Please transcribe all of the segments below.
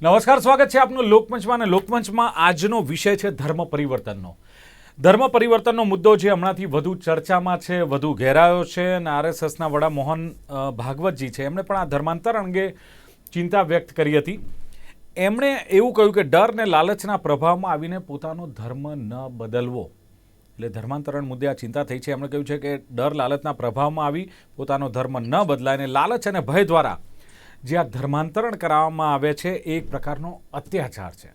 નમસ્કાર, સ્વાગત છે આપનું લોકમંચમાં અને લોકમંચમાં આજનો વિષય છે ધર્મ પરિવર્તનનો. ધર્મ પરિવર્તનનો મુદ્દો જે હમણાંથી વધુ ચર્ચામાં છે, વધુ ઘેરાયો છે અને આરએસએસના વડા મોહન ભાગવતજી છે, એમણે પણ આ ધર્માંતર અંગે ચિંતા વ્યક્ત કરી હતી. એમણે એવું કહ્યું કે ડર ને લાલચના પ્રભાવમાં આવીને પોતાનો ધર્મ ન બદલવો. એટલે ધર્માંતરણ મુદ્દે આ ચિંતા થઈ છે. એમણે કહ્યું છે કે ડર લાલચના પ્રભાવમાં આવી પોતાનો ધર્મ ન બદલાય અને લાલચ અને ભય દ્વારા જે આ ધર્માંતરણ કરાવવામાં આવે છે, એ એક પ્રકારનો અત્યાચાર છે.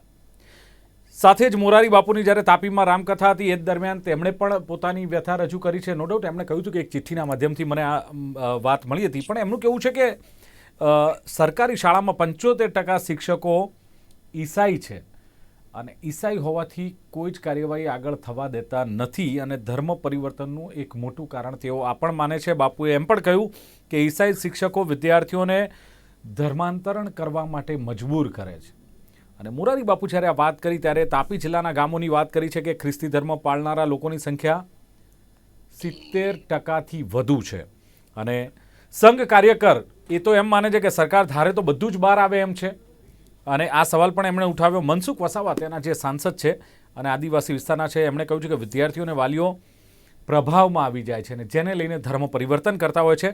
સાથે જ મોરારી બાપુની જ્યારે તાપીમાં રામકથા હતી, એ દરમિયાન તેમણે પણ પોતાની વ્યથા રજૂ કરી છે. નો ડાઉટ એમણે કહ્યું હતું કે એક ચિઠ્ઠીના માધ્યમથી મને આ વાત મળી હતી. પણ એમનું કેવું છે કે સરકારી શાળામાં પંચોતેર ટકા શિક્ષકો ઈસાઈ છે અને ઈસાઈ હોવાથી કોઈ જ કાર્યવાહી આગળ થવા દેતા નથી અને ધર્મ પરિવર્તનનું એક મોટું કારણ તેઓ આ પણ માને છે. બાપુએ એમ પણ કહ્યું કે ઈસાઈ શિક્ષકો વિદ્યાર્થીઓને ધર્માંતરણ કરવા માટે મજબૂર કરે છે. અને મોરારી બાપુ જ્યારે આ વાત કરી ત્યારે તાપી જિલ્લાના ગામોની વાત કરી છે કે ખ્રિસ્તી ધર્મ પાળનારા લોકોની સંખ્યા સિત્તેર ટકાથી વધુ છે. અને સંઘ કાર્યકર, એ તો એમ માને છે કે સરકાર ધારે તો બધું જ બહાર આવે એમ છે. અને આ સવાલ પણ એમણે ઉઠાવ્યો. મનસુખ વસાવા તેના જે સાંસદ છે અને આદિવાસી વિસ્તારના છે, એમણે કહ્યું છે કે વિદ્યાર્થીઓ અને વાલીઓ પ્રભાવમાં આવી જાય છે અને જેને લઈને ધર્મ પરિવર્તન કરતા હોય છે.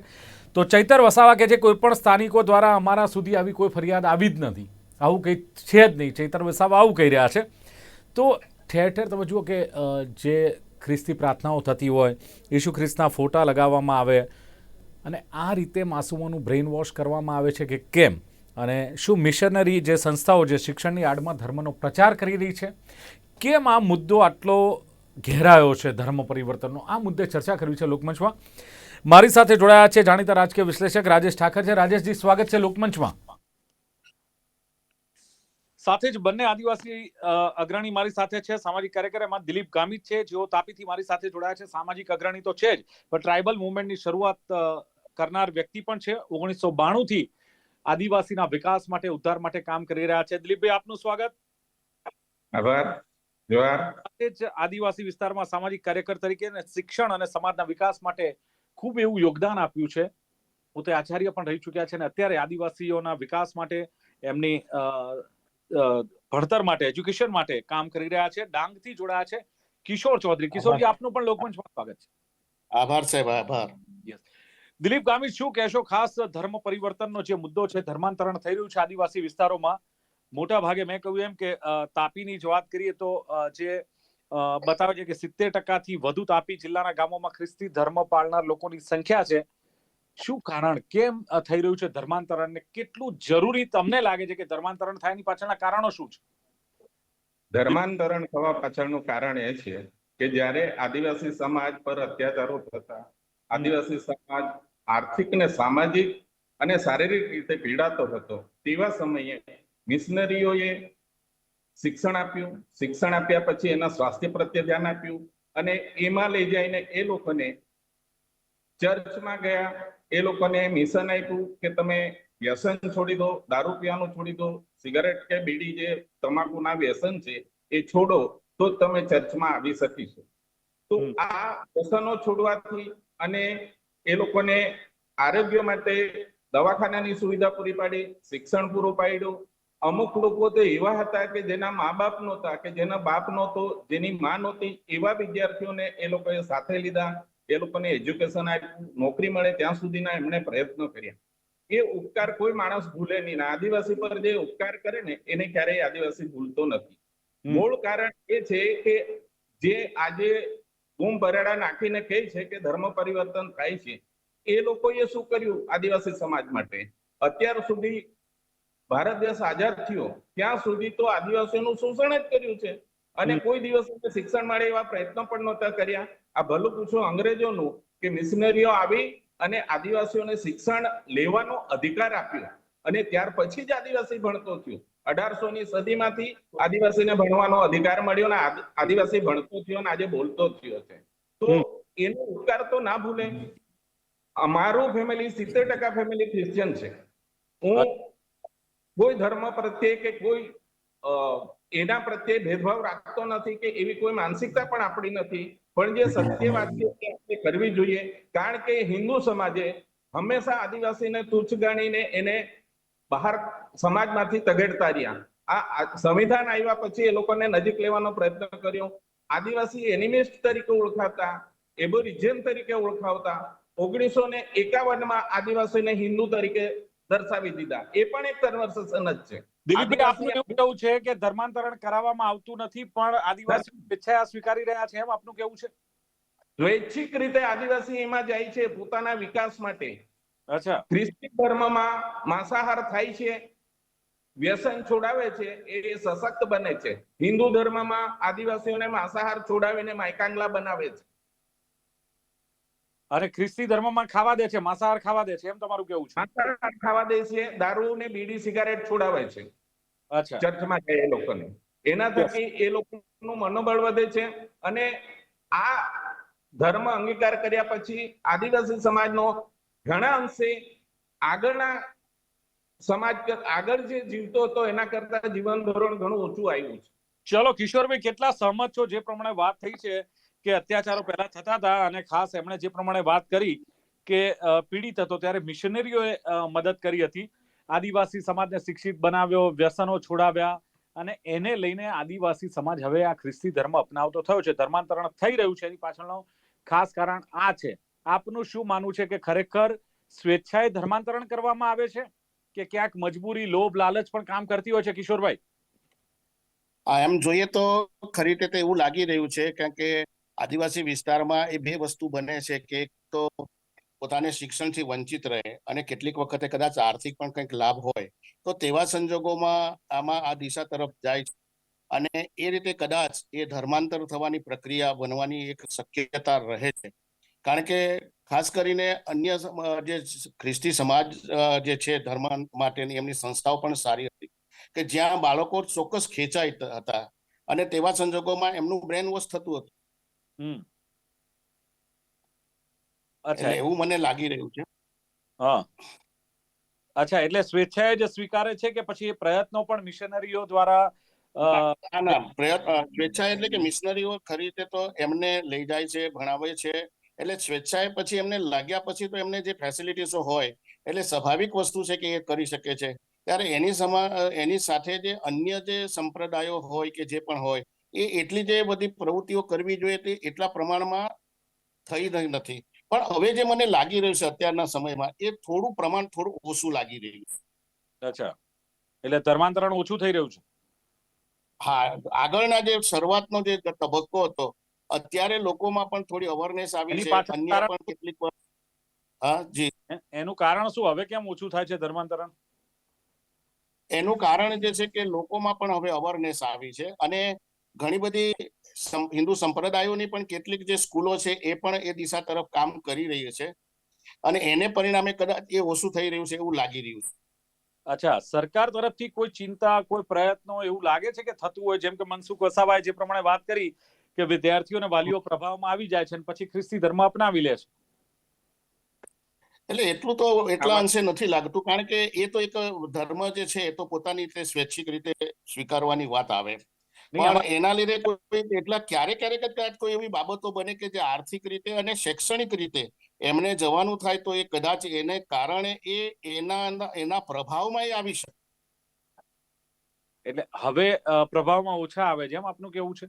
તો ચૈતર વસાવા કે જે કોઈ પણ સ્થાનિકો દ્વારા અમારા સુધી આવી કોઈ ફરિયાદ આવી જ નથી. આવું કંઈ છે જ નહીં. ચૈતર વસાવા આવું કહી રહ્યા છે. તો ઠેર ઠેર તમે જુઓ કે જે ખ્રિસ્તી પ્રાર્થનાઓ થતી હોય, ઈસુ ખ્રિસ્તના ફોટા લગાવવામાં આવે અને આ રીતે માસૂમોનું બ્રેઇન વોશ કરવામાં આવે છે કે કેમ? અને શું મિશનરી જે સંસ્થાઓ, જે શિક્ષણની આડમાં ધર્મનો પ્રચાર કરી રહી છે? કેમ આ મુદ્દો આટલો ઘેરાયો છે ધર્મ પરિવર્તનનો. આ મુદ્દે ચર્ચા કરવી છે લોકમંચમાં. મારી સાથે જોડાયા છે જાણીતા રાજકીય વિશ્લેષક રાજેશ ઠાકર છે. રાજેશજી સ્વાગત છે લોકમંચમાં. સાથે જ બંને આદિવાસી અગ્રણી મારી સાથે છે. સામાજિક કાર્યકર એમાં દિલીપ ગામિત છે. જેઓ તાપીથી મારી સાથે જોડાયા છે. સામાજિક અગ્રણી તો છે જ. પણ ટ્રાઇબલ મુવમેન્ટની શરૂઆત કરનાર વ્યક્તિ પણ છે. ઓગણીસો બાણું થી આદિવાસીના વિકાસ માટે ઉદ્ધાર માટે કામ કરી રહ્યા છે. દિલીપભાઈ આપનું સ્વાગત. આભાર. જ આદિવાસી વિસ્તારમાં સામાજિક કાર્યકર તરીકે શિક્ષણ અને સમાજના વિકાસ માટે ખૂબ એવું યોગદાન આપ્યું છે. પોતે આચાર્ય પણ રહી ચુક્યા છે અને અત્યારે આદિવાસીઓના વિકાસ માટે એમની ભણતર માટે એજ્યુકેશન માટે કામ કરી રહ્યા છે. ડાંગથી જોડાયા છે. કિશોર ચૌધરી કિશોરજી આપનું પણ લોકમંચમાં સ્વાગત છે. આભાર સાહેબ આભાર. દિલીપ ગામિત શું કહેશો? ખાસ ધર્મ પરિવર્તનનો જે મુદ્દો છે ધર્માંતરણ થઈ રહ્યું છે આદિવાસી વિસ્તારોમાં. મોટા ભાગે મેં કહ્યું એમ કે તાપીની જ વાત કરીએ તો જે બતાવે છે કે સિત્તેર ટકાથી વધુ તાપી જિલ્લાના ગામોમાં ખ્રિસ્તી ધર્મ પાળનાર લોકોની સંખ્યા છે. શું કારણ? કેમ થઈ રહ્યું છે ધર્માંતરણ ને કેટલું જરૂરી તમને લાગે છે કે ધર્માંતરણ થાય એની પાછળના કારણો શું છે? ધર્માંતરણ થવા પાછળનું કારણ એ છે કે જ્યારે આદિવાસી સમાજ પર અત્યાચારો થતા, આદિવાસી સમાજ આર્થિક ને સામાજિક અને શારીરિક રીતે પીડાતો હતો, તેવા સમયે મિશનરીઓએ શિક્ષણ આપ્યું. શિક્ષણ આપ્યા પછી એના સ્વાસ્થ્ય પ્રત્યે ધ્યાન આપ્યું અને એમાં લઈ જઈને એ લોકોને ચર્ચમાં ગયા. એ લોકોને મિશન આપ્યું કે તમે વ્યસન છોડી દો દારૂ પીવાનું છોડી દો સિગારેટ કે બીડી જે તમાકુના વ્યસન છે એ છોડો તો તમે ચર્ચમાં આવી શકીશો. તો આ વ્યસનો છોડવાથી અને એ લોકોને આરોગ્ય માટે દવાખાનાની સુવિધા પૂરી પાડી શિક્ષણ પૂરું પાડ્યું અમુક લોકો તો એવા હતા કે જેના મા બાપ નહોતા કે જેના બાપ નહોતો જેની માં નહોતી એવા વિદ્યાર્થીઓને એ લોકોએ સાથે લીધા એ લોકોને એજ્યુકેશન આપ્યું નોકરી મળે ત્યાં સુધીના એમણે પ્રયત્નો કર્યા. એ ઉપકાર કોઈ માણસ ભૂલે નહીં ને આદિવાસી પર જે ઉપકાર કરે ને એને ક્યારેય આદિવાસી ભૂલતો નથી. મૂળ કારણ એ છે કે જે આજે બૂમ ભરેડા નાખીને કહે છે કે ધર્મ પરિવર્તન થાય છે એ લોકોએ શું કર્યું આદિવાસી સમાજ માટે? અત્યાર સુધી ભારત દેશ આઝાદ થયો ત્યાં સુધી તો આદિવાસીઓનું શોષણ જ કર્યું છે. અને કોઈ દિવસ શિક્ષણ મળે એવા પ્રયત્નો પણ નહોતા કર્યા. આ ભલું પૂછો અંગ્રેજોનું કે મિશનરીઓ આવી અને આદિવાસીઓને શિક્ષણ લેવાનો અધિકાર આપ્યો. અને ત્યાર પછી જ આદિવાસી ભણતો થયો. અઢારસો ની સદીમાંથી આદિવાસીને ભણવાનો અધિકાર મળ્યો ને આદિવાસી ભણતો થયો ને આજે બોલતો થયો છે. તો એનો ઉપકાર તો ના ભૂલે. અમારું ફેમિલી સિત્તેર ટકા ફેમિલી ક્રિશ્ચિયન છે. હું કોઈ ધર્મ પ્રત્યે કે કોઈ એના પ્રત્યે ભેદભાવ રાખતો નથી કે એવી કોઈ માનસિકતા પણ આપણી નથી. પણ જે સત્ય કરવી જોઈએ. કારણ કે હિન્દુ સમાજે હંમેશા આદિવાસીને તુચ્છ ગણીને એને બહાર સમાજમાંથી તગેડતા રહ્યા. આ સંવિધાન આવ્યા પછી એ લોકોને નજીક લેવાનો પ્રયત્ન કર્યો. આદિવાસી એનિમિસ્ટ તરીકે ઓળખાતા, એબોરિજિયન તરીકે ઓળખાવતા, ઓગણીસો ને એકાવનમાં આદિવાસીને હિન્દુ તરીકે દર્શાવી દીધા. એ પણ એક કન્વર્સેશન જ છે. દિલીપભાઈ આપનું એવું કેવું છે કે ધર્માંતરણ કરાવવામાં આવતું નથી પણ આદિવાસી સ્વેચ્છાએ સ્વીકારી રહ્યા છે એમ આપનું કેવું છે? સ્વૈચ્છિક રીતે આદિવાસી એમાં જાય છે પોતાના વિકાસ માટે. અચ્છા. ખ્રિસ્તી ધર્મમાં માંસાહાર થાય છે વ્યસન છોડાવે છે એ સશક્ત બને છે. હિન્દુ ધર્મમાં આદિવાસીઓને માંસાહાર છોડાવીને માયકાંગલા બનાવે છે. અને ખ્રિસ્તી ધર્મમાં ખાવા દે છે માંસાહાર ખાવા દે છે એમ તમારું કેવું છે? માંસાહાર ખાવા દે છે દારૂ ને બીડી સિગારેટ છોડાવે છે. અચ્છા. ચર્ચમાં જાય એ લોકોને. એના થકી એ લોકોનું મનોબળ વધે છે અને આ ધર્મ અંગીકાર કર્યા પછી આદિવાસી સમાજનો ઘણા અંશે આગળના સમાજ આગળ જે જીવતો હતો એના કરતા જીવન ધોરણ ઘણું ઓછું આવ્યું છે. ચલો કિશોરભાઈ કેટલા સહમત છો? જે પ્રમાણે વાત થઈ છે કે અત્યાચારો પહેલા થતા હતા અને ખાસ એમણે જે પ્રમાણે વાત કરી કે પીડિત હતો ત્યારે મિશનરીઓએ મદદ કરી હતી. આદિવાસી સમાજને શિક્ષિત બનાવ્યો, વ્યસનો છોડાવ્યા અને એને લઈને આદિવાસી સમાજ હવે આ ખ્રિસ્તી ધર્મ અપનાવતો થયો છે. ધર્માંતરણ થઈ રહ્યું છે. એની પાછળનો ખાસ કારણ આ છે. આપનું શું માનવું છે કે ખરેખર સ્વેચ્છાએ ધર્માંતરણ કરવામાં આવે છે? કે ક્યાંક મજબૂરી, લોભ, લાલચ પણ કામ કરતી હોય છે કિશોરભાઈ? એમ જોઈએ તો ખરી રીતે એવું લાગી રહ્યું છે, કારણ કે આદિવાસી વિસ્તારમાં એ બે વસ્તુ બને છે કે એક તો પોતાને શિક્ષણથી વંચિત રહે અને કેટલીક વખતે કદાચ આર્થિક પણ કંઈક લાભ હોય, તો તેવા સંજોગોમાં આમાં આ દિશા તરફ જાય છે. અને એ રીતે કદાચ એ ધર્માંતર થવાની પ્રક્રિયા બનવાની એક શક્યતા રહે છે. કારણ કે ખાસ કરીને અન્ય જે ખ્રિસ્તી સમાજ જે છે ધર્મ માટેની એમની સંસ્થાઓ પણ સારી હતી કે જ્યાં બાળકો ચોક્કસ ખેંચાઈ હતા અને તેવા સંજોગોમાં એમનું બ્રેન વોશ થતું હતું. અચ્છા. એવું મને લાગી રહ્યું છે. હા. અચ્છા એટલે સ્વેચ્છાએ જ સ્વીકારે છે કે પછી એ પ્રયત્નો પણ મિશનરીઓ દ્વારા ના ના પ્રયત્ન સ્વેચ્છા એટલે કે મિશનરીઓ ખરી રીતે તો એમને લઈ જાય છે ભણાવે છે. એટલે સ્વેચ્છાએ પછી એમને લાગ્યા પછી તો એમને જે ફેસિલિટીસો હોય એટલે સ્વાભાવિક વસ્તુ છે કે એ કરી શકે છે. ત્યારે એની સમા એની સાથે જે અન્ય જે સંપ્રદાયો હોય કે જે પણ હોય એ એટલી જે બધી પ્રવૃત્તિઓ કરવી જોઈએ તે એટલા પ્રમાણમાં થઈ રહી નથી. પણ હવે જે મને લાગી રહ્યું છે અત્યારના સમયમાં એ થોડું પ્રમાણ થોડું ઓછું લાગી રહ્યું છે. અચ્છા. એટલે ધર્માંતરણ ઓછું થઈ રહ્યું છે? હા આગળના જે શરૂઆતનો જે તબક્કો હતો અત્યારે લોકોમાં પણ થોડી અવેરનેસ આવી છે. અન્ય પણ કેટલીક હા જી. એનું કારણ શું? હવે કેમ ઓછું થાય છે ધર્માંતરણ? એનું કારણ જે છે કે લોકોમાં પણ હવે અવેરનેસ આવી છે અને ઘણી બધી હિન્દુ સંપ્રદાયોની પણ કેટલીક જે સ્કૂલો છે એ પણ એ દિશા તરફ કામ કરી રહી છે. અને એને પરિણામે કદાચ એ ઓછું થઈ રહ્યું છે એવું લાગી રહ્યું છે. અચ્છા સરકાર તરફથી કોઈ ચિંતા કોઈ પ્રયત્નો એવું લાગે છે કે થતું હોય? જેમ કે મનસુખ વસાવાએ જે પ્રમાણે વાત કરી કે વિદ્યાર્થીઓ અને વાલીઓ પ્રભાવમાં આવી જાય છે અને પછી ખ્રિસ્તી ધર્મ અપનાવી લે છે. એટલે એટલું તો એટલા અંશે નથી લાગતું કારણ કે એ તો એક ધર્મ જે છે એ તો પોતાની રીતે સ્વૈચ્છિક રીતે સ્વીકારવાની વાત આવે. પણ એના લીધે કોઈ એટલા ક્યારેક ક્યારેક જ કદાચ કોઈ એવી બાબતો બને કે જે આર્થિક રીતે અને શૈક્ષણિક રીતે એમને જવાનું થાય તો એ કદાચ એને કારણે એ એના એના પ્રભાવમાં એ આવી શકે. એટલે હવે પ્રભાવમાં ઓછા આવે છે એમ આપનું કેવું છે?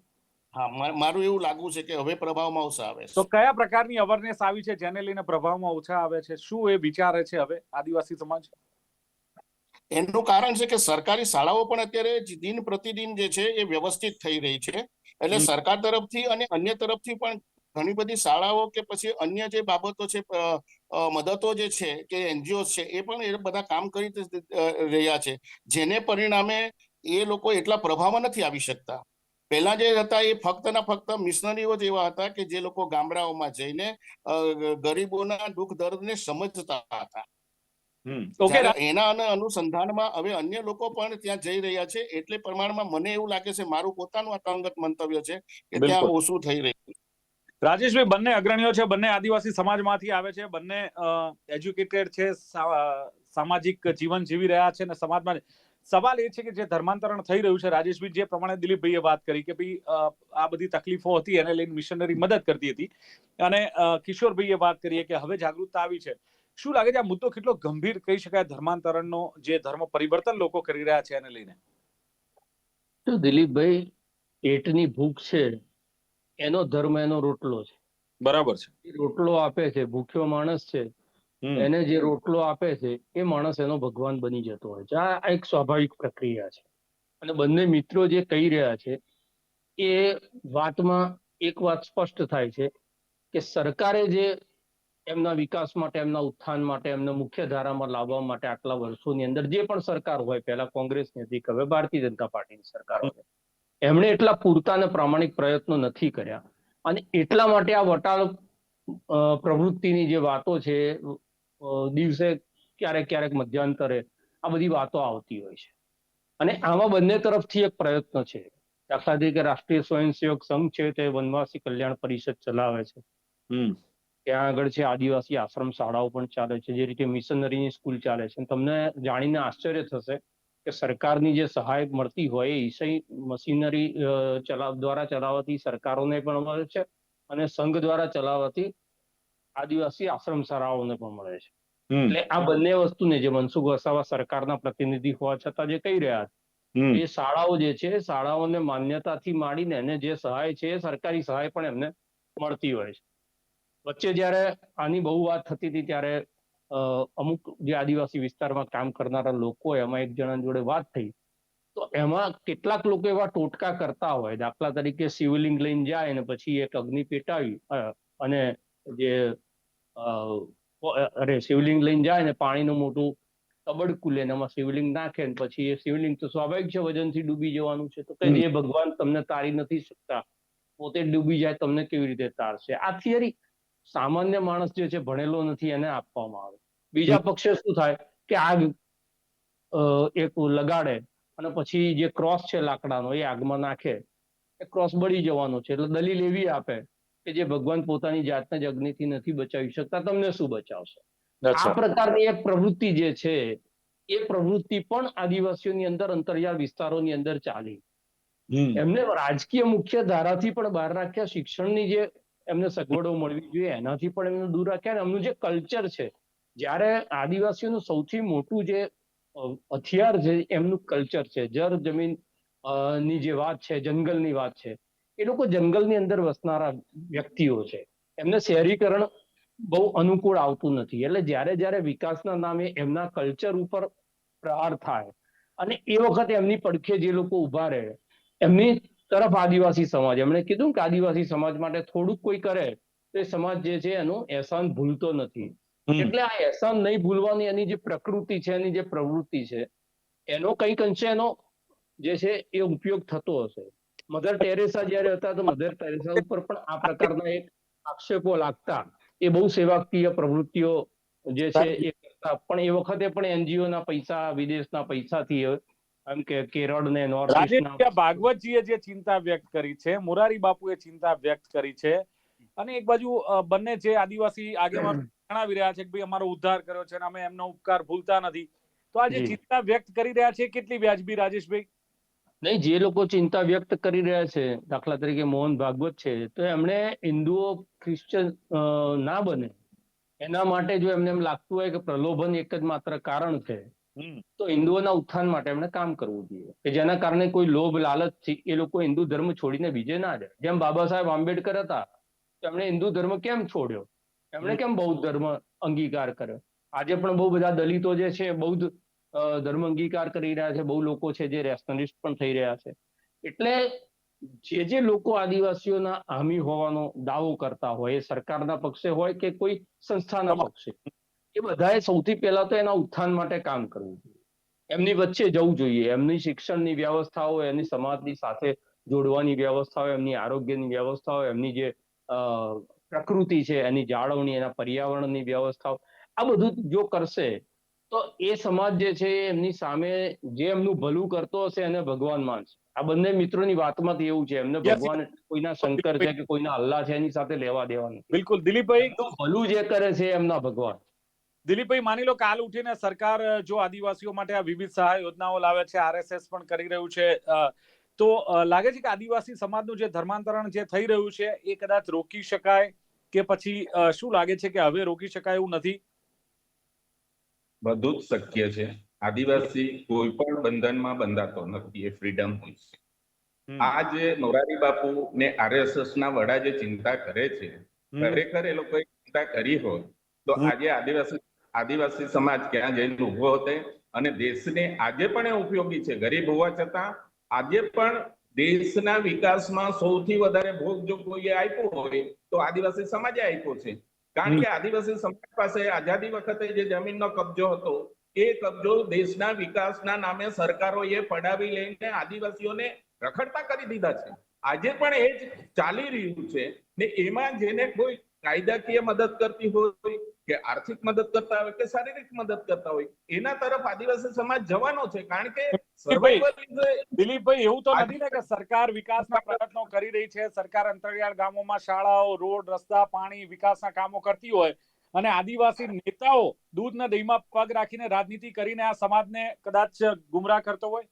હા મારું એવું લાગવું છે કે હવે પ્રભાવમાં ઓછા આવે તો કયા પ્રકારની અવેરનેસ આવી છે જેને લઈને પ્રભાવમાં ઓછા આવે છે? શું એ વિચારે છે હવે આદિવાસી સમાજ? એનું કારણ છે કે સરકારી શાળાઓ પણ અત્યારે દિન પ્રતિદિન જે છે એ વ્યવસ્થિત થઈ રહી છે. એટલે સરકાર તરફથી અને અન્ય તરફથી પણ ઘણી બધી શાળાઓ કે પછી અન્ય જે બાબતો છે અ, જે છે કે એનજીઓ છે એ પણ એ બધા કામ કરી રહ્યા છે. જેને પરિણામે એ લોકો એટલા પ્રભાવમાં નથી આવી શકતા. પહેલા જે હતા એ ફક્ત ના ફક્ત મિશનરીઓ જ એવા હતા કે જે લોકો ગામડાઓમાં જઈને ગરીબોના દુઃખ દર્દને સમજતા હતા. એના અનુસંધાનમાં હવે અન્ય લોકો પણ ત્યાં જઈ રહ્યા છે એટલે પ્રમાણમાં મને એવું લાગે છે મારું પોતાનું આતંગત મંતવ્ય છે કે ત્યાં ઓછું થઈ રહ્યું રાજેશભાઈ બંને અગ્રણીઓ છે બંને આદિવાસી સમાજમાંથી આવે છે બંને એજ્યુકેટેડ છે સામાજિક જીવન જીવી રહ્યા છે અને સમાજમાં સવાલ એ છે કે જે ધર્માંતરણ થઈ રહ્યું છે રાજેશભાઈ જે પ્રમાણે દિલીપભાઈએ વાત કરી કે ભાઈ આ બધી તકલીફો હતી એને લઈને મિશનરી મદદ કરતી હતી. અને કિશોરભાઈએ વાત કરીએ કે હવે જાગૃતતા આવી છે. શું લાગે છે આ મુદ્દો કેટલો ગંભીર કહી શકાય ધર્માંતરણનો જે ધર્મ પરિવર્તન લોકો કરી રહ્યા છે એને લઈને? તો દિલીપભાઈ પેટની ભૂખ છે એનો ધર્મ એનો રોટલો છે. બરાબર છે. રોટલો આપે છે ભૂખ્યો માણસ છે એને જે રોટલો આપે છે એ માણસ એનો ભગવાન બની જતો હોય છે. આ એક સ્વાભાવિક પ્રક્રિયા છે. અને બંને મિત્રો જે કહી રહ્યા છે એ વાતમાં એક વાત સ્પષ્ટ થાય છે કે સરકારે જે એમના વિકાસ માટે એમના ઉત્થાન માટે, એમને મુખ્ય ધારામાં લાવવા માટે આટલા વર્ષોની અંદર જે પણ સરકાર હોય, પહેલા કોંગ્રેસની હતી હવે ભારતીય જનતા પાર્ટીની સરકાર હોય. એમણે એટલા પૂરતા અને પ્રામાણિક પ્રયત્નો નથી કર્યા. અને એટલા માટે આ વટાળ પ્રવૃત્તિની જે વાતો છે દિવસે ક્યારેક ક્યારેક મધ્યાંતરે આ બધી વાતો આવતી હોય છે. અને આમાં બંને તરફથી એક પ્રયત્ન છે. દાખલા તરીકે રાષ્ટ્રીય સ્વયંસેવક સંઘ છે, તે વનવાસી કલ્યાણ પરિષદ ચલાવે છે. ત્યાં આગળ છે આદિવાસી આશ્રમ શાળાઓ પણ ચાલે છે જે રીતે મિશનરીની સ્કૂલ ચાલે છે. તમને જાણીને આશ્ચર્ય થશે કે સરકારની જે સહાય મળતી હોય એ ઈસાઈ મશીનરી ચલાવ દ્વારા ચલાવતી સરકારોને પણ મળે છે અને સંઘ દ્વારા ચલાવતી આદિવાસી આશ્રમ શાળાઓને પણ મળે છે. એટલે આ બંને વસ્તુને જે મનસુખ વસાવા સરકારના પ્રતિનિધિ હોવા છતાં જે કહી રહ્યા છે એ શાળાઓ જે છે શાળાઓને માન્યતાથી માંડીને એને જે સહાય છે એ સરકારી સહાય પણ એમને મળતી હોય છે. વચ્ચે જ્યારે આની બહુ વાત થતી હતી ત્યારે અમુક જે આદિવાસી વિસ્તારમાં કામ કરનારા લોકો એમાં એક જણા જોડે વાત થઈ. તો એમાં કેટલાક લોકો એવા ટોટકા કરતા હોય દાખલા તરીકે શિવલિંગ લઈને જાય અને પછી એક અગ્નિ પેટાવી અને જે અરે શિવલિંગ લઈને જાય ને પાણીનું મોટું તબડકું લે એમાં શિવલિંગ નાખે ને પછી એ શિવલિંગ તો સ્વાભાવિક છે વજનથી ડૂબી જવાનું છે તો કઈ એ ભગવાન તમને તારી નથી શકતા. પોતે ડૂબી જાય તમને કેવી રીતે તારશે? આ થિયરી સામાન્ય માણસ જે છે ભણેલો નથી એને આપવામાં આવે. બીજા પક્ષે શું થાય કે આગ એક લગાડે અને પછી જે ક્રોસ છે લાકડાનો એ આગમાં નાખે એ ક્રોસ બળી જવાનો છે. એટલે દલીલ એવી આપે કે જે ભગવાન પોતાની જાતને જ અગ્નિથી નથી બચાવી શકતા તમને શું બચાવશે? આ પ્રકારની એક પ્રવૃત્તિ જે છે એ પ્રવૃત્તિ પણ આદિવાસીઓની અંદર અંતરિયાળ વિસ્તારોની અંદર ચાલી. એમને રાજકીય મુખ્ય ધારાથી પણ બહાર રાખ્યા શિક્ષણની જે એમને સગવડો મળવી જોઈએ. એનાથી પણ એમને દૂર રાખ્યા અને એમનું જે કલ્ચર છે, જ્યારે આદિવાસીઓનું સૌથી મોટું જે હથિયાર છે એમનું કલ્ચર છે જર જમીનની જે વાત છે, જંગલની વાત છે, એ લોકો જંગલની અંદર વસનારા વ્યક્તિઓ છે. એમને શહેરીકરણ બહુ અનુકૂળ આવતું નથી. એટલે જ્યારે જ્યારે વિકાસના નામે એમના કલ્ચર ઉપર પ્રહાર થાય અને એ વખતે એમની પડખે જે લોકો ઊભા રહે, એમની તરફ આદિવાસી સમાજ. એમણે કીધું કે આદિવાસી સમાજ માટે થોડુંક કોઈ કરે તો એ સમાજ જે છે એનું એહસાન ભૂલતો નથી. એટલે આ એહસાન નહીં ભૂલવાની એની જે પ્રકૃતિ છે એની જે પ્રવૃત્તિ છે એનો કંઈક અંશે એનો જે છે એ ઉપયોગ થતો હશે. મધર ટેરેસા જયારે હતા તો મધર ટેરેસા ઉપર પણ આ પ્રકારના એક આક્ષેપો લાગતા. એ બહુ સેવાકીય પ્રવૃત્તિઓ જે છે એ કરતા. પણ એ વખતે પણ એનજીઓ ના પૈસા વિદેશના પૈસાથી એમ કે કેરળ ને નોર્થ રાજેશ ભાગવતજીએ જે ચિંતા વ્યક્ત કરી છે મોરારી બાપુએ ચિંતા વ્યક્ત કરી છે અને એક બાજુ બંને જે આદિવાસી આગેવાન જણાવી રહ્યા છે કે ભાઈ અમારો ઉદ્ધાર કર્યો છે અને અમે એમનો ઉપકાર ભૂલતા નથી. તો આ જે ચિંતા વ્યક્ત કરી રહ્યા છે કેટલી વ્યાજબી રાજેશભાઈ? નહીં જે લોકો ચિંતા વ્યક્ત કરી રહ્યા છે દાખલા તરીકે મોહન ભાગવત છે તો એમણે હિન્દુઓ ક્રિશ્ચન ના બને. એના માટે જો એમને એમ લાગતું હોય કે પ્રલોભન એક જ માત્ર કારણ છે તો હિન્દુઓના ઉત્થાન માટે એમણે કામ કરવું જોઈએ. કે જેના કારણે કોઈ લોભ લાલચથી એ લોકો હિન્દુ ધર્મ છોડીને બીજે ના જાય. જેમ બાબા સાહેબ આંબેડકર હતા તો એમણે હિન્દુ ધર્મ કેમ છોડ્યો? એમણે કેમ બૌદ્ધ ધર્મ અંગીકાર કર્યો? આજે પણ બહુ બધા દલિતો જે છે બૌદ્ધ ધર્મ અંગીકાર કરી રહ્યા છે બહુ લોકો છે જે રેશનલિસ્ટ પણ થઈ રહ્યા છે. એટલે જે જે લોકો આદિવાસીઓના હામી હોવાનો દાવો કરતા હોય એ સરકારના પક્ષે હોય કે કોઈ સંસ્થાના પક્ષે? એ બધાએ સૌથી પહેલા તો એના ઉત્થાન માટે કામ કરવું જોઈએ. એમની વચ્ચે જવું જોઈએ. એમની શિક્ષણની વ્યવસ્થાઓ એની સમાજની સાથે જોડવાની વ્યવસ્થાઓ એમની આરોગ્યની વ્યવસ્થાઓ એમની જે પ્રકૃતિ છે એની જાળવણી એના પર્યાવરણની વ્યવસ્થાઓ આ બધું જો કરશે તો એ સમાજ જે છે એમની સામે જે એમનું ભલું કરતો હશે એને ભગવાન માનશે. આ બંને મિત્રોની વાતમાંથી એવું છે. એમને ભગવાન કોઈના શંકર છે કે કોઈના અલ્લાહ છે એની સાથે લેવા દેવા નથી. બિલકુલ. દિલીપભાઈ ભલું જે કરે છે એમના ભગવાન. દિલીપભાઈ માની લો કાલ ઉઠીને સરકાર જો આદિવાસીઓ માટે આ વિવિધ સહાય યોજનાઓ લાવે છે આરએસએસ પણ કરી રહ્યું છે તો લાગે છે કે આદિવાસી સમાજનું જે ધર્માંતરણ જે થઈ રહ્યું છે એ કદાચ રોકી શકાય કે પછી શું લાગે છે કે હવે રોકી શકાય એવું નથી? બધું જ શક્ય છે. આદિવાસી કોઈ પણ બંધનમાં બંધાતો નથી એ ફ્રીડમ હોય છે. આ જે મોરારી બાપુ ને આરએસએસ ના વડા જે ચિંતા કરે છે ખરેખર એ લોકોએ ચિંતા કરી હોય તો આજે આદિવાસી આદિવાસી સમાજ ક્યાં જઈને ઊભો હતો અને દેશને આજે પણ એ ઉપયોગી છે. ગરીબ હોવા છતાં આજે પણ દેશના વિકાસમાં સૌથી વધારે ભોગ જો કોઈએ આપ્યો હોય તો આદિવાસી સમાજે આપ્યો છે. કારણ કે આદિવાસી સમાજ પાસે આઝાદી વખતે જે જમીનનો કબજો હતો એ કબજો દેશના વિકાસના નામે સરકારોએ પડાવી લઈને આદિવાસીઓને રખડતા કરી દીધા છે. આજે પણ એ જ ચાલી રહ્યું છે ને એમાં જેને કોઈ કાયદાકીય મદદ કરતી હોય કે આર્થિક મદદ કરતા હોય કે શારીરિક મદદ કરતા હોય એના તરફ આદિવાસી સમાજ જવાનો છે. કારણ કે દિલીપભાઈ એવું તો નથી ને કે સરકાર વિકાસના પ્રયત્નો કરી રહી છે સરકાર અંતરિયાળ ગામોમાં શાળાઓ રોડ રસ્તા પાણી વિકાસના કામો કરતી હોય અને આદિવાસી નેતાઓ દૂધના દહીંમાં પગ રાખીને રાજનીતિ કરીને આ સમાજને કદાચ ગુમરાહ કરતો હોય?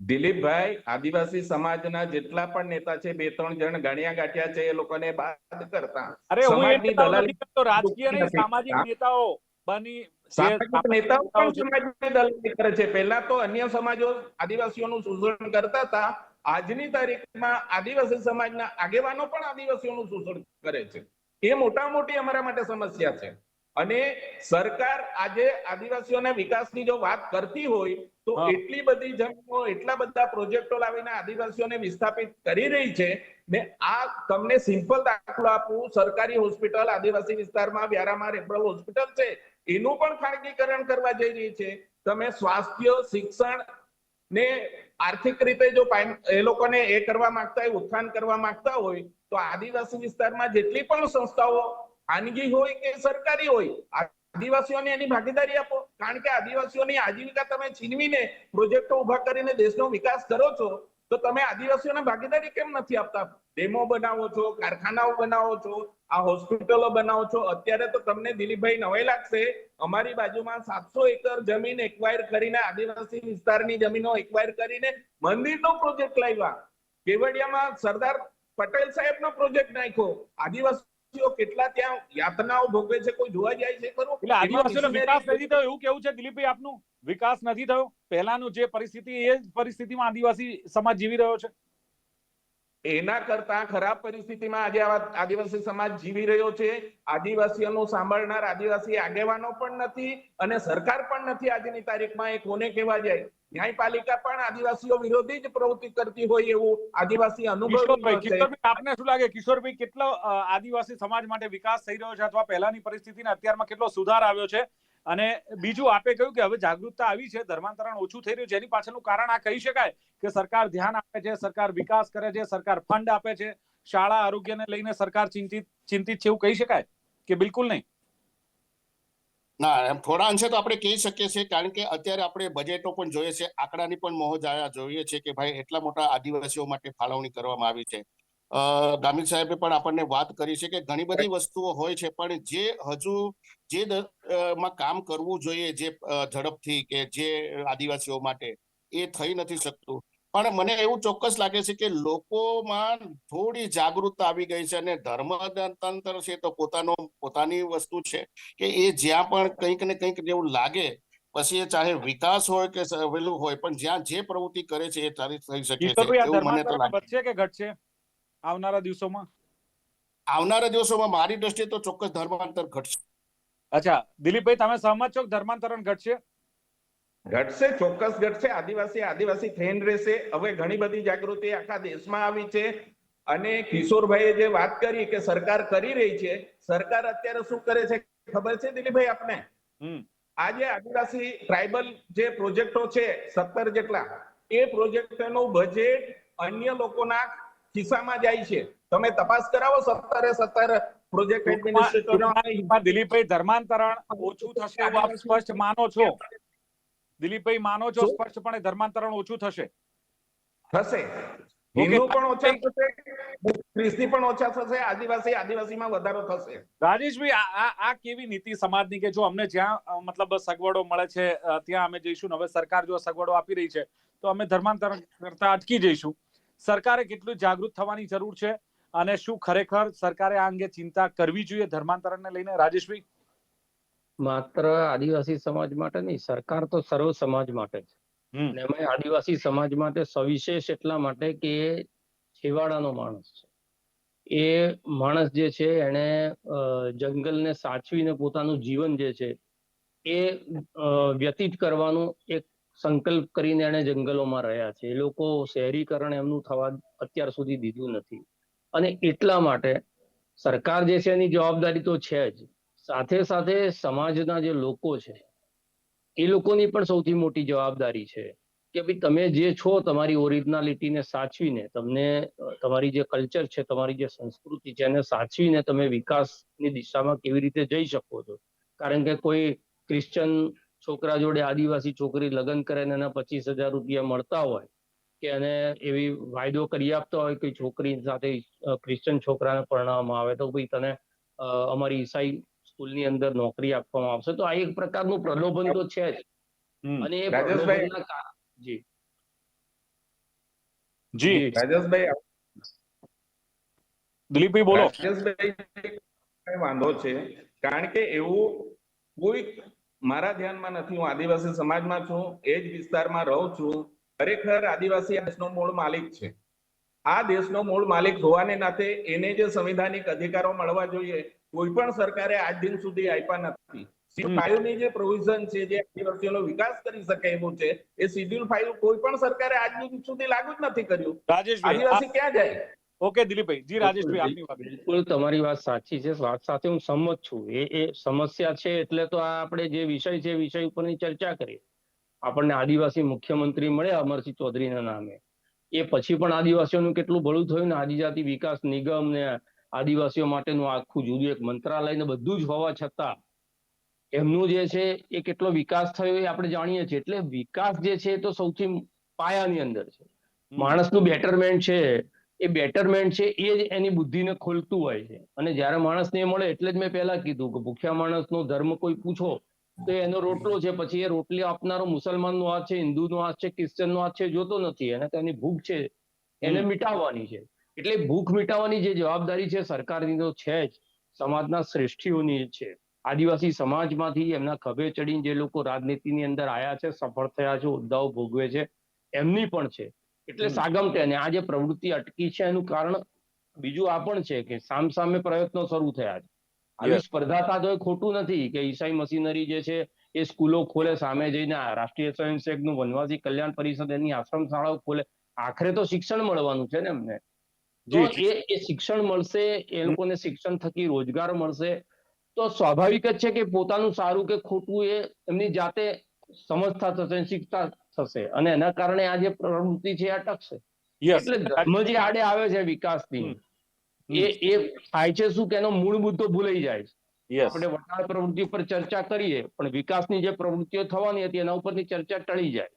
દિલીપભાઈ આદિવાસી સમાજના જેટલા પણ નેતા છે બે ત્રણ જણ ગણ્યા ગાંઠ્યા છે એ લોકોને બાદ કરતા. અરે હું એ દલાલી કરતો રાજકીય અને સામાજિક નેતાઓ બની નેતાઓ પણ સમાજની દલાલી કરે છે. પહેલા તો અન્ય સમાજો આદિવાસીઓનું શોષણ કરતા હતા. આજની તારીખમાં આદિવાસી સમાજના આગેવાનો પણ આદિવાસીઓનું શોષણ કરે છે. એ મોટા મોટી અમારા માટે સમસ્યા છે. અને સરકાર આજે આદિવાસીઓના વિકાસની જો વાત કરતી હોય તો એટલી બધી જમીનો એટલા બધા પ્રોજેક્ટો લાવીને આદિવાસીઓને વિસ્થાપિત કરી રહી છે. ને આ તમને સિમ્પલ દાખલો આપું. સરકારી હોસ્પિટલ આદિવાસી વિસ્તારમાં વ્યારામાં રેફરલ હોસ્પિટલ છે. એનું પણ ખાનગીકરણ કરવા જઈ રહી છે. તમે સ્વાસ્થ્ય શિક્ષણ ને આર્થિક રીતે જો એ લોકોને એ કરવા માંગતા હોય ઉત્થાન કરવા માંગતા હોય તો આદિવાસી વિસ્તારમાં જેટલી પણ સંસ્થાઓ ખાનગી હોય કે સરકારી હોય આદિવાસીઓને એની ભાગીદારી આપો. કારણ કે આદિવાસીઓની આજીવિકા તમે છીનવીને પ્રોજેક્ટો ઊભા કરીને દેશનો વિકાસ કરો છો, તો તમે આદિવાસીઓને ભાગીદારી કેમ નથી આપતા? ડેમો બનાવો છો, કારખાનાઓ બનાવો છો, આ હોસ્પિટલો બનાવો છો. અત્યારે તો તમને દિલીપભાઈ નવાઈ લાગશે, અમારી બાજુમાં સાતસો એકર જમીન એક્વાયર કરીને આદિવાસી વિસ્તારની જમીનો એક્વાયર કરીને મંદિરનો પ્રોજેક્ટ લાવ્યા. કેવડિયામાં સરદાર પટેલ સાહેબનો પ્રોજેક્ટ નાખ્યો. આદિવાસીઓ કેટલા ત્યાં યાતનાઓ ભોગવે છે કોઈ જોવા જાય છે ખરું? એટલે આદિવાસીઓનો વિકાસ નથી થયો એવું કેવું છે દિલીપભાઈ આપનું? વિકાસ નથી થયો? પહેલાનું જે પરિસ્થિતિ એ જ પરિસ્થિતિમાં આદિવાસી સમાજ જીવી રહ્યો છે? એના કરતા ખરાબ પરિસ્થિતિમાં આજે આદિવાસી સમાજ જીવી રહ્યો છે. આદિવાસીઓનું સાંભળનાર આદિવાસી આગેવાનો પણ નથી અને સરકાર પણ નથી આજની તારીખમાં એ કોને કહેવા જાય? ન્યાયપાલિકા પણ આદિવાસીઓ વિરોધી જ પ્રવૃત્તિ કરતી હોય એવું આદિવાસી અનુભવ આપને શું લાગે? કિશોરભાઈ કેટલો આદિવાસી સમાજ માટે વિકાસ થઈ રહ્યો છે અથવા પહેલાની પરિસ્થિતિને અત્યારમાં કેટલો સુધાર આવ્યો છે? અને બીજું આપે કહ્યું કે હવે જાગૃતતા આવી છે ધર્માંતરણ ઓછું થઈ રહ્યું છે. એની પાછળનું કારણ આ કહી શકાય કે સરકાર ધ્યાન આપે છે સરકાર વિકાસ કરે છે સરકાર ફંડ આપે છે. શાળા આરોગ્યને લઈને સરકાર ચિંતિત ચિંતિત છે એવું કહી શકાય કે બિલકુલ નહીં? ના થોડા અંશે તો આપણે કહી શકીએ છીએ, કારણ કે અત્યારે આપણે બજેટો પણ જોઈએ છે આંકડાની પણ મોહજાયા જોઈએ છે કે ભાઈ એટલા મોટા આદિવાસીઓ માટે ફાળવણી કરવામાં આવી છે. ગામિત સાહેબે પણ આપણને વાત કરી છે કે ઘણી બધી વસ્તુઓ હોય છે, પણ જે હજુ જે માં કામ કરવું જોઈએ, જે ઝડપથી કે જે આદિવાસીઓ માટે, એ થઈ નથી શકતું. પણ મને એવું ચોક્કસ લાગે છે કે લોકોમાં થોડી જાગૃતતા આવી ગઈ છે અને ધર્મતંત્ર છે તો પોતાનો પોતાની વસ્તુ છે કે એ જ્યાં પણ કંઈક ને કંઈક જેવું લાગે પછી એ ચાહે વિકાસ હોય કે વેલું હોય પણ જ્યાં જે પ્રવૃત્તિ કરે છે એ સારી થઈ શકે છે. એવું મને તો લાગે. કે ઘટશે આવનારા દિવસોમાં? આવનારા દિવસોમાં મારી દ્રષ્ટિએ તો ચોક્કસ ધર્માંતર ઘટશે. અચ્છા દિલીપભાઈ તમે સહમત છો ધર્માંતરણ ઘટશે? ઘટશે ચોક્કસ ઘટશે. આદિવાસી આદિવાસી થઈને રહેશે. હવે ઘણી બધી જાગૃતિ આખા દેશમાં આવી છે. અને કિશોરભાઈએ જે વાત કરી કે સરકાર કરી રહી છે સરકાર અત્યારે શું કરે છે ખબર છે દિલીપભાઈ આપને? આજે આદિવાસી ટ્રાઇબલ જે પ્રોજેક્ટો છે સત્તર જેટલા એ પ્રોજેક્ટનું બજેટ અન્ય લોકોના ખિસ્સામાં જાય છે. તમે તપાસ કરાવો સત્તરે સત્તર પ્રોજેક્ટ એડમિનિસ્ટ્રેટરો દિલીપભાઈ ધર્માંતરણ ઓછું થશે આપ સ્પષ્ટ માનો છો? દિલીપભાઈ માનો છો સ્પષ્ટપણે ધર્માંતરણ ઓછું થશે? થશે. હિન્દુ પણ ઓછા થશે ખ્રિસ્તી પણ ઓછા થશે આદિવાસી આદિવાસીમાં વધારો થશે. રાજેશભાઈ આ આ કેવી નીતિ સમાજની કે જો અમને જ્યાં મતલબ સગવડો મળે છે ત્યાં અમે જઈશું હવે સરકાર જો સગવડો આપી રહી છે તો અમે ધર્માંતરણ કરતા અટકી જઈશું. સરકારે કેટલું જાગૃત થવાની જરૂર છે અને શું ખરેખર સરકારે આ અંગે ચિંતા કરવી જોઈએ ધર્માંતરણને લઈને? રાજેશભાઈ માત્ર આદિવાસી સમાજ માટે નહીં સરકાર તો સર્વ સમાજ માટે છે. અને એમાંય આદિવાસી સમાજ માટે સવિશેષ એટલા માટે કે છેવાડાનો માણસ છે. એ માણસ જે છે એને જંગલને સાચવીને પોતાનું જીવન જે છે એ વ્યતીત કરવાનું એક સંકલ્પ કરીને એને જંગલોમાં રહ્યા છે. એ લોકો શહેરીકરણ એમનું થવા અત્યાર સુધી દીધું નથી. અને એટલા માટે સરકાર જે છે એની જવાબદારી તો છે જ. સાથે સાથે સમાજના જે લોકો છે, એ લોકોની પણ સૌથી મોટી જવાબદારી છે કે ભાઈ તમે જે છો તમારી ઓરિજિનાલિટીને સાચવીને, તમને તમારી જે કલ્ચર છે, તમારી જે સંસ્કૃતિ છે, એને સાચવીને તમે વિકાસની દિશામાં કેવી રીતે જઈ શકો છો. કારણ કે કોઈ ક્રિશ્ચન છોકરા જોડે આદિવાસી છોકરી લગ્ન કરે ને એના પચીસ હજાર રૂપિયા મળતા હોય કે એને એવી વાયદો કરી આપતા હોય કે છોકરી સાથે ક્રિશ્ચન છોકરાને પરણાવવામાં આવે તો ભાઈ તને અમારી ઈસાઈ સ્કૂલની અંદર નોકરી આપવામાં આવશે. તો આ એક પ્રકારનું પ્રલોભન તો છે જ. અને એ પ્રલોભનના જી. જી. રાજેશભાઈ દિલીપભાઈ બોલો. રાજેશભાઈ વાંધો છે? કારણ કે એવું કોઈ મારા ધ્યાનમાં નથી. હું આદિવાસી સમાજમાં છું એ જ વિસ્તારમાં રહું છું. ખરેખર આદિવાસી આ દેશનો મૂળ માલિક છે. આ દેશનો મૂળ માલિક હોવાને નાતે એને જે સંવિધાનિક અધિકારો મળવા જોઈએ કોઈ પણ સરકારે આજ દિન સુધી આપ્યા નથી. શિડ્યુલ ફાઈવની જે પ્રોવિઝન છે જે આદિવાસીઓનો વિકાસ કરી શકે એવું છે એ શિડ્યુલ ફાઈવ કોઈ પણ સરકારે આજ દિન સુધી લાગુ જ નથી કર્યું. રાજેશભાઈ આદિવાસી ક્યાં જાય? ઓકે દિલીપભાઈ જી રાજેશભાઈ આપની વાત બિલકુલ તમારી વાત સાચી છે. વાત સાથે હું સંમત છું. એ એ સમસ્યા છે એટલે તો આ આપણે જે વિષય છે વિષય ઉપરની ચર્ચા કરીએ. આપણને આદિવાસી મુખ્યમંત્રી મળ્યા અમરસિંહ ચૌધરીના નામે. એ પછી પણ આદિવાસીઓનું કેટલું ભલું થયું ને આદિજાતિ વિકાસ નિગમ ને આદિવાસીઓ માટેનું આખું જુદું એક મંત્રાલય ને બધું જ હોવા છતાં એમનું જે છે એ કેટલો વિકાસ થયો એ આપણે જાણીએ છીએ. એટલે વિકાસ જે છે તો સૌથી પાયાની અંદર છે. માણસનું બેટરમેન્ટ છે એ બેટરમેન્ટ છે એ જ એની બુદ્ધિને ખોલતું હોય છે. અને જ્યારે માણસને એ મળે એટલે જ મેં પહેલા કીધું કે ભૂખ્યા માણસનો ધર્મ કોઈ પૂછો તો એનો રોટલો છે પછી એ રોટલી આપનારો મુસલમાનનો હાથ છે હિન્દુનો હાથ છે ક્રિશ્ચનનો હાથ છે જોતો નથી. એને તો એની ભૂખ છે. એને મિટાવવાની છે. એટલે ભૂખ મિટાવવાની જે જવાબદારી છે સરકારની તો છે જ. સમાજના શ્રેષ્ઠીઓની છે. આદિવાસી સમાજમાંથી એમના ખભે ચડીને જે લોકો રાજનીતિની અંદર આયા છે સફળ થયા છે હોદ્દાઓ ભોગવે છે એમની પણ છે. એટલે સાગમટે અને આ જે પ્રવૃત્તિ અટકી છે એનું કારણ બીજું આ પણ છે કે સામસામે પ્રયત્નો શરૂ થયા છે. આવી સ્પર્ધા સ્પર્ધાતા તો એ ખોટું નથી કે ઈસાઈ મશીનરી જે છે એ સ્કૂલો ખોલે સામે જઈને રાષ્ટ્રીય રાષ્ટ્રીય સ્વયંસેવકનું વનવાસી કલ્યાણ પરિષદ એની આશ્રમ શાળાઓ ખોલે. આખરે તો શિક્ષણ મળવાનું છે ને એમને. તો એ એ શિક્ષણ મળશે એ લોકોને શિક્ષણ થકી રોજગાર મળશે તો સ્વાભાવિક જ છે કે પોતાનું સારું કે ખોટું એ એમની જાતે સમજતા થશે શીખતા થશે. અને એના કારણે આ જે પ્રવૃત્તિ છે આ અટકશે એટલે ધર્મ જે આડે આવે છે વિકાસની. એ એ થાય છે શું કે એનો મૂળ મુદ્દો ભૂલાઈ જાય છે. આપણે વટાળ પ્રવૃત્તિ પર ચર્ચા કરીએ પણ વિકાસની જે પ્રવૃત્તિઓ થવાની હતી એના ઉપરની ચર્ચા ટળી જાય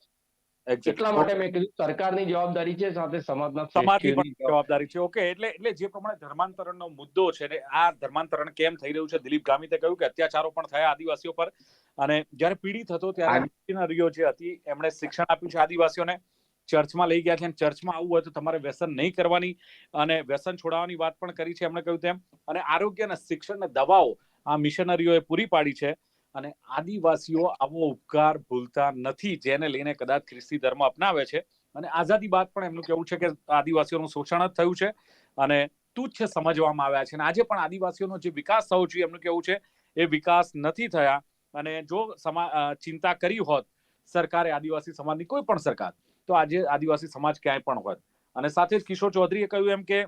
એટલા માટે મેં કીધું સરકારની જવાબદારી છે સાથે સમાજના સમાજની પણ જવાબદારી છે. ઓકે એટલે એટલે જે પ્રમાણે ધર્માંતરણનો મુદ્દો છે ને આ ધર્માંતરણ કેમ થઈ રહ્યું છે? દિલીપ ગામિતે કહ્યું કે અત્યાચારો પણ થયા આદિવાસીઓ પર. અને જ્યારે પીડિત હતો ત્યારે મિશનરીઓ જે હતી એમણે શિક્ષણ આપ્યું છે આદિવાસીઓને. ચર્ચમાં લઈ ગયા છે અને ચર્ચમાં આવવું હોય તો તમારે વ્યસન નહીં કરવાની અને વ્યસન છોડાવવાની વાત પણ કરી છે એમણે કહ્યું તેમ. અને આરોગ્ય અને શિક્ષણ ને દવાઓ આ મિશનરીઓએ પૂરી પાડી છે. અને આદિવાસીઓ આવો ઉપકાર ભૂલતા નથી, જેને લઈને કદાચ ખ્રિસ્તી ધર્મ અપનાવે છે. અને આઝાદી બાદ પણ એમનું કેવું છે કે આદિવાસીઓનું શોષણ જ થયું છે અને તુચ્છ સમજવામાં આવ્યા છે. અને આજે પણ આદિવાસીઓનો જે વિકાસ થવો જોઈએ એમનું કેવું છે, એ વિકાસ નથી થયા. અને જો સમા ચિંતા કરી હોત, સરકારે આદિવાસી સમાજની કોઈ પણ સરકાર, તો આજે આદિવાસી સમાજ ક્યાંય પણ હોત. અને સાથે જ કિશોર ચૌધરીએ કહ્યું એમ કે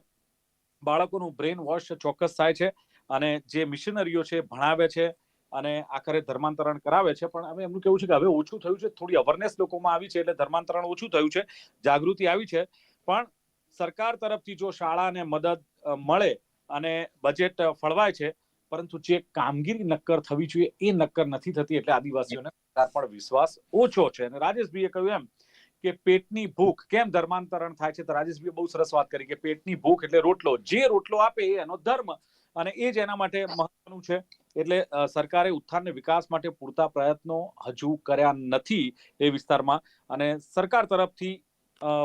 બાળકોનું બ્રેન વોશ ચોક્કસ થાય છે અને જે મિશનરીઓ છે, ભણાવે છે અને આખરે ધર્માંતરણ કરાવે છે. પણ હવે એમનું કેવું છે કે હવે ઓછું થયું છે. થોડી અવેરનેસ લોકોમાં આવી છે એટલે ધર્માંતરણ ઓછું થયું છે. જાગૃતિ આવી છે. પણ સરકાર તરફથી જો શાળાને મદદ મળે અને બજેટ ફળવાય છે, પરંતુ જે કામગીરી નક્કર થવી જોઈએ એ નક્કર નથી થતી એટલે આદિવાસીઓને સરકાર પર વિશ્વાસ ઓછો છે. અને રાજેશભાઈએ કહ્યું એમ કે પેટની ભૂખ કેમ ધર્માંતરણ થાય છે? તો રાજેશભાઈ બહુ સરસ વાત કરી કે પેટની ભૂખ એટલે રોટલો. જે રોટલો આપે એનો ધર્મ અને એ જ એના માટે મહત્વનું છે. એટલે સરકારે ઉત્થાનને વિકાસ માટે પૂરતા પ્રયત્નો હજુ કર્યા નથી એ વિસ્તારમાં. અને સરકાર તરફથી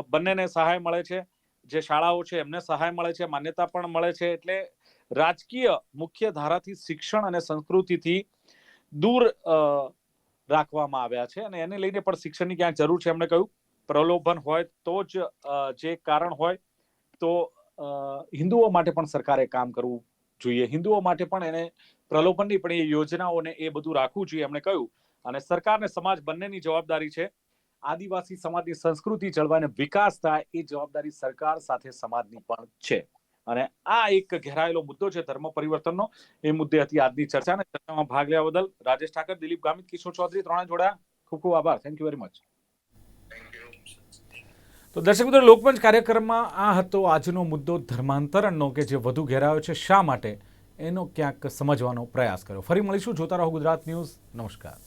બંનેને સહાય મળે છે. જે શાળાઓ છે એમને સહાય મળે છે, માન્યતા પણ મળે છે. એટલે રાજકીય મુખ્ય ધારાથી શિક્ષણ અને સંસ્કૃતિથી દૂર રાખવામાં આવ્યા છે. અને એને લઈને પણ શિક્ષણની ક્યાંક જરૂર છે. એમણે કહ્યું, પ્રલોભન હોય તો જ જે કારણ હોય તો હિન્દુઓ માટે પણ સરકારે કામ કરવું જોઈએ. હિન્દુઓ માટે પણ એને પ્રલોભન નહીં, પણ એ યોજનાઓને એ બધું રાખવું જોઈએ. એમણે કહ્યું. અને સરકાર અને સમાજ બંનેની જવાબદારી છે. આદિવાસી સમાજની સંસ્કૃતિ જળવાય અને વિકાસ થાય એ જવાબદારી સરકાર સાથે સમાજની પણ છે. અને આ એક ઘેરાયેલો મુદ્દો છે ધર્મ પરિવર્તનનો. એ મુદ્દે હતી આજની ચર્ચા ચર્ચામાં ભાગ લેવા બદલ રાજેશ ઠાકર, દિલીપ ગામિત, કિશોર ચૌધરી ત્રણે જોડાયા. ખૂબ ખૂબ આભાર. થેન્ક યુ વેરી મચ તો દર્શક મિત્રો, લોકમંચ કાર્યક્રમમાં આ હતો આજનો મુદ્દો ધર્માંતરણનો કે જે વધુ ઘેરાયો છે શા માટે, એનો ક્યાંક સમજવાનો પ્રયાસ કર્યો. ફરી મળીશું જોતા રહો ગુજરાત ન્યૂઝ. નમસ્કાર.